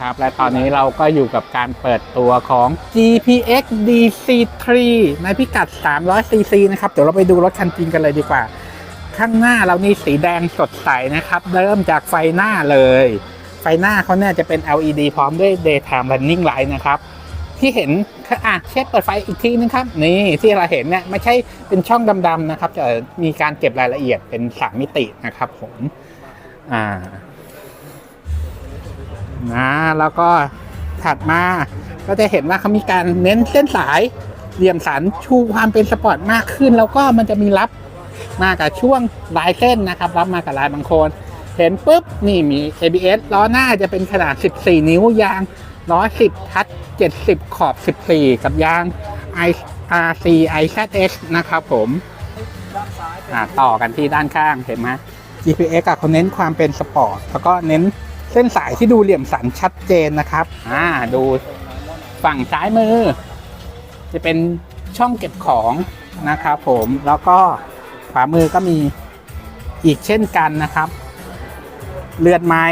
ครับ และตอนนี้เราก็อยู่กับการเปิดตัวของ GPX DC3 ในพิกัด 300cc นะครับ เดี๋ยวเราไปดูรถคันจริงกันเลยดีกว่า ข้างหน้าเรานี่สีแดงสดใสนะครับ เริ่มจากไฟหน้าเลย ไฟหน้าเขาเนี่ยจะเป็น LED พร้อมด้วย daytime running light นะครับ ที่เห็นอะเช็ดเปิดไฟอีกทีนึงครับ นี่ที่เราเห็นเนี่ยไม่ใช่เป็นช่องดำๆนะครับจะมีการเก็บรายละเอียดเป็นสามมิตินะครับผมอ่า นะแล้วก็ถัดมาก็จะเห็นว่าเขามีการเน้นเส้นสายเหลี่ยมสันชูความเป็นสปอร์ตมากขึ้น แล้วก็มันจะมีรับมากับช่วงลายเส้นนะครับ รับมากับลายบางโคน เห็นปุ๊บ นี่มี ABS ล้อหน้าจะเป็นขนาด 14 นิ้วยาง 110 ทัช70 ขอบ 14 กับยาง IRC IZS นะครับผมต่อกันที่ด้านข้างเห็นไหม GPX อะเขาเน้นความเป็นสปอร์ตแล้วก็เน้น เส้นสายที่ดูเหลี่ยมสันชัดเจนนะครับ อ่า ดูฝั่งซ้ายมือ จะเป็นช่องเก็บของนะครับผมแล้วก็ขวามือก็มีอีกเช่นกันนะครับ เลือนไม้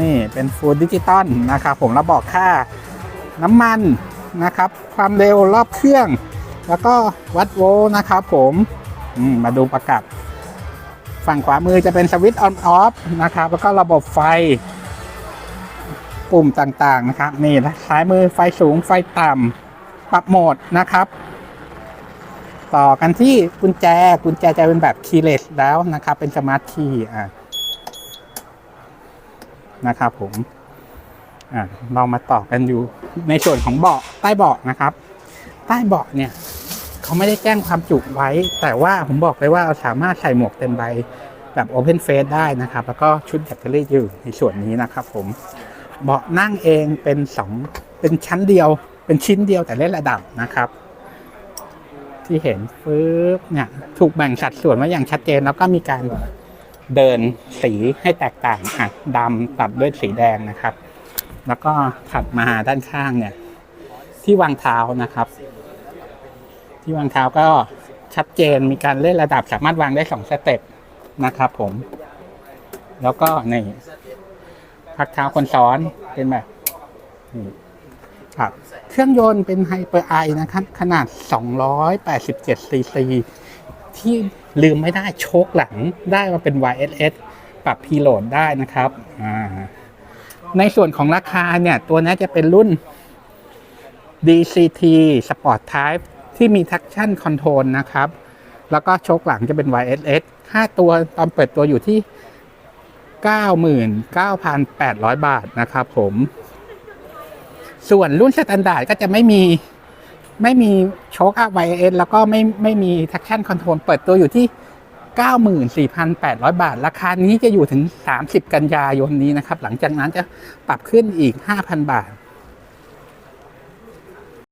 นี่เป็นฟูลดิจิตอลนะครับ ผมแล้วบอกค่าน้ำมันนะครับ ความเร็วรอบเครื่อง แล้วก็วัดโวลต์นะครับ ผมอืมมาดูประกับ ฝั่งขวามือจะเป็นสวิตช์ออนออฟนะครับ แล้วก็ระบบไฟ ปุ่มต่างๆนะครับนี่ซ้ายมือไฟสูงไฟต่ำปรับโหมดนะครับ ต่อกันที่กุญแจกุญแจจะเป็นแบบคีย์เลสแล้วนะครับ เป็นสมาร์ทคีย์อะนะครับผมอะเรามาต่อกันอยู่ในส่วนของเบาะใต้เบาะนะครับ ใต้เบาะเนี่ยเขาไม่ได้แจ้งความจุไว้ แต่ว่าผมบอกเลยว่าเราสามารถใส่หมวกเต็มใบแบบ Open Face ได้นะครับ แล้วก็ชุดแบตเตอรี่อยู่ในส่วนนี้นะครับผม เบาะนั่งเองเป็นสองเป็นชั้นเดียว เป็นชิ้นเดียวแต่เล่นระดับนะครับ ที่เห็นปึ๊บเนี่ยถูกแบ่งสัดส่วนไว้อย่างชัดเจนแล้วก็มีการเดินสีให้แตกต่างอะดำตัดด้วยสีแดงนะครับ แล้วก็ถัดมาด้านข้างเนี่ย ที่วางเท้านะครับ ที่วางเท้าก็ชัดเจนมีการเล่นระดับสามารถวางได้สองสเต็ปนะครับผม แล้วก็นี่ พักเท้าคนซ้อนเป็นแบบครับเครื่องยนต์เป็นไฮเปอร์ไอนะครับ ขนาด 287ซีซีที่ลืมไม่ได้โชคหลังได้มาเป็น YSS ปรับพีโหลดได้นะครับอ่าในส่วนของราคาเนี่ย ตัวนี้จะเป็นรุ่น DCT Sport Type ที่มี traction control นะครับ แล้วก็โชคหลังจะเป็น YSS ค่าตัวตอนเปิดตัวอยู่ที่ 99,800 บาทนะครับผม ส่วนรุ่นสแตนดาร์ดก็จะไม่มีไม่มีโชคอัพ YSS แล้วก็ไม่ไม่มีทักชั่นคอนโทรลเปิดตัวอยู่ที่ 94,800 บาท ราคานี้จะอยู่ถึง 30 กันยายนนี้นะครับ หลังจากนั้นจะปรับขึ้นอีก 5,000 บาท